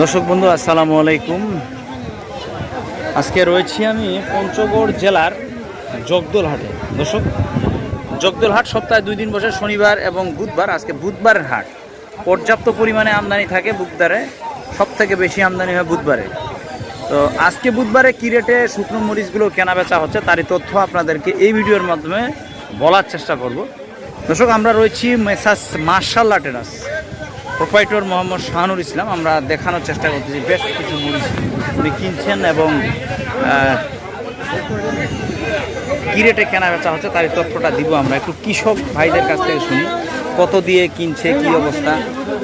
দর্শক বন্ধু, আসসালামু আলাইকুম। আজকে রয়েছি আমি পঞ্চগড় জেলার জগদল হাটে দর্শক জগদল হাট সপ্তাহে দুই দিন বসে শনিবার এবং বুধবার, আজকে বুধবারের হাট। পর্যাপ্ত পরিমাণে আমদানি থাকে বুধবারে সব থেকে বেশি আমদানি হয় বুধবারে। তো আজকে বুধবারে কী রেটে শুকনো মরিচগুলো কেনা বেচা হচ্ছে তারই তথ্য আপনাদেরকে এই ভিডিওর মাধ্যমে বলার চেষ্টা করব। দর্শক, আমরা রয়েছি messrs Mashallah terrace proprietor Mohammad Shahanur Islam, আমরা দেখানোর চেষ্টা করতেছি। বেশ কিছু মুড়ি উনি কিনছেন এবং কী রেটে কেনা বেচা হচ্ছে তার তথ্যটা দিব আমরা। একটু কৃষক ভাইদের কাছ থেকে শুনি। কত দিয়ে কিনছে, কি অবস্থা?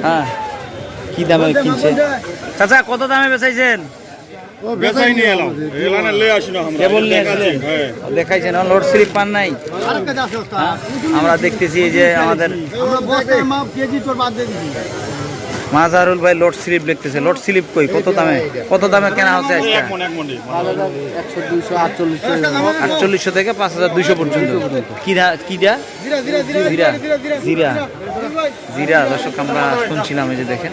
হ্যাঁ কী দামে কিনছে? চাচা, কত দামে বেচাইছেন? বেচাই নিয়ে এলাম। এলানে লয়ে আসি না আমরা। কেবল নিয়ে আসলেন? হ্যাঁ। দেখাইছেন লোড স্লিপ পান নাই। হ্যাঁ? আমরা দেখতেছি যে আমাদের মাজারুল ভাই লোড স্লিপ লিখতেছে। লোড স্লিপ কই? কত দামে? কত দামে কেনা হচ্ছে আটচল্লিশশো থেকে পাঁচ হাজার দুইশো পর্যন্ত। কিরা কিরা? ধীরে জিরা। জিরা। জিরা দর্শক আমরা শুনছিলাম এই যে দেখেন।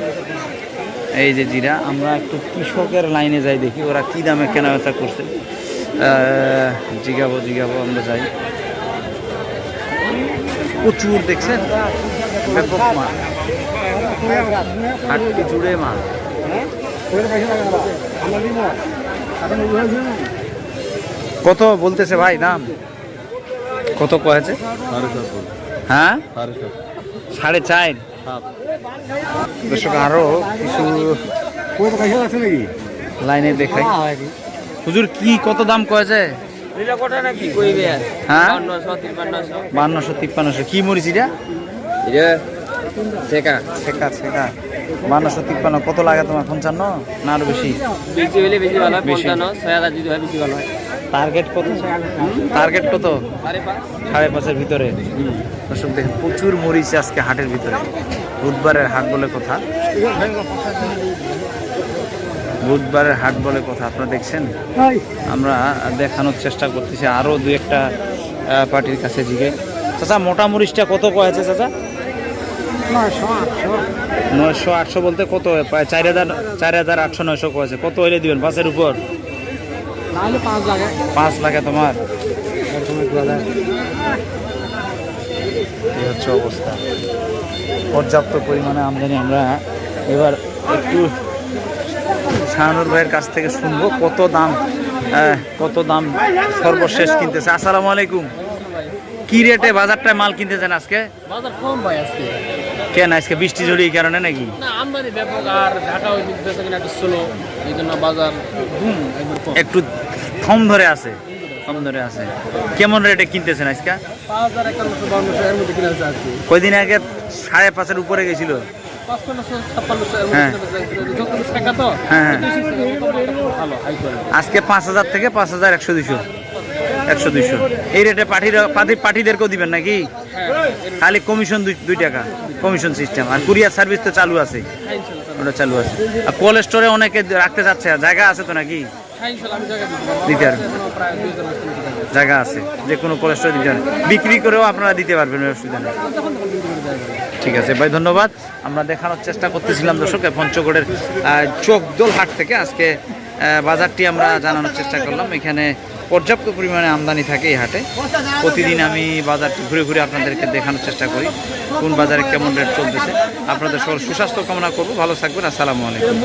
এই যে জিরা আমরা একটু কৃষকের লাইনে যাই দেখি ওরা কী দামে কেনা বেচা করছে জিগাবো জিগাবো আমরা যাই। প্রচুর দেখছেন? ব্যাপক মাল। হাটটি জুড়ে মাল। কত বলতেছে ভাই দাম? কত কয়েছে? হ্যাঁ? সাড়ে চার। দর্শক আরও কিছু লাইনে দেখাই। হুজুর কি কত দাম কয়েছে হ্যাঁ? বান্নশো তিপ্পান্নশো। কি মরিচ এটা? শেখা শেখা বান্নশো তিপ্পান্ন। কত লাগে তোমার পঞ্চান্ন? না আরও বেশি? বেশি হলে বেশি ভালো হয় পঞ্চান্ন ছয় হাজার যদি হয় বেশি ভালো হয়। টার্গেট কত? টার্গেট কত? সাড়ে সাড়ে পাঁচের ভিতরে। দর্শক দেখেন প্রচুর মরিচ আজকে হাটের ভিতরে। বুধবারের হাট বলে কথা। বুধবারের হাট বলে কথা আপনারা দেখছেন? আমরা দেখানোর চেষ্টা করতেছি আরও দু একটা পার্টির কাছে জিগে। চাচা মোটা মরিচটা কত কয়েছে চাচা? নয়শো আটশো। বলতে কত? প্রায় চার হাজার চার হাজার আটশো নয়শো কয়েছে কত হইলে দিবেন পাঁচের উপর? পাঁচ লাগে। তোমার? এই হচ্ছে অবস্থা। পর্যাপ্ত পরিমাণে আমদানি আমরা এবার একটু শাহানুর ভাইয়ের কাছ থেকে শুনব কত দাম কত দাম সর্বশেষ কিনতেছে। আসসালামু আলাইকুম। কি রেটে বাজারটায় মাল কিনতেছেন আজকে? বাজার কম ভাই আজকে। কেন আজকে বৃষ্টি ঝড়ি এই কারণে নাকি? না আমদানি ব্যাপক আর ঢাকা ওই বেচা কিনা একটু স্লো এই জন্য বাজার হুম একবার কম। একটু থম ধরে আছে। থম ধরে আছে। কেমন রেটে কিনতেছেন আজকে? পাঁচ হাজার একান্নশো বাউন্নশো এর মধ্যে কিনা আছে আজকে। কয়দিন আগে সাড়ে পাঁচের উপরে গেছিল। হ্যাঁ। হ্যাঁ, হ্যাঁ। আজকে পাঁচ হাজার থেকে পাঁচ হাজার একশো দুইশো। একশো দুইশো। এই রেটে পাঠির পাঠি পাঠিদেরকেও দিবেন নাকি? খালি কমিশন দুই টাকা কমিশন সিস্টেম আর কুরিয়ার সার্ভিস তো চালু আছে। ওটা চালু আছে। আর কোল্ড স্টোরে অনেকে রাখতে চাচ্ছে। জায়গা আছে তো নাকি? দিতে পারব। পারবেন। জায়গা আছে। যে কোনো কোল্ড স্টোরে দিতে পারেন বিক্রি করেও আপনারা দিতে পারবেন অসুবিধা নেই। ঠিক আছে। ভাই, ধন্যবাদ। আমরা দেখানোর চেষ্টা করতেছিলাম দর্শক পঞ্চগড়ের চোখদোল হাট থেকে। আজকে বাজারটি আমরা জানানোর চেষ্টা করলাম। এখানে পর্যাপ্ত পরিমাণে আমদানি থাকে এই হাটে। প্রতিদিন আমি বাজারটি ঘুরে ঘুরে আপনাদেরকে দেখানোর চেষ্টা করি, কোন বাজারে কেমন রেট চলতেছে। আপনাদের সকল সুস্বাস্থ্য কামনা করব। ভালো থাকবেন। আসসালামু আলাইকুম।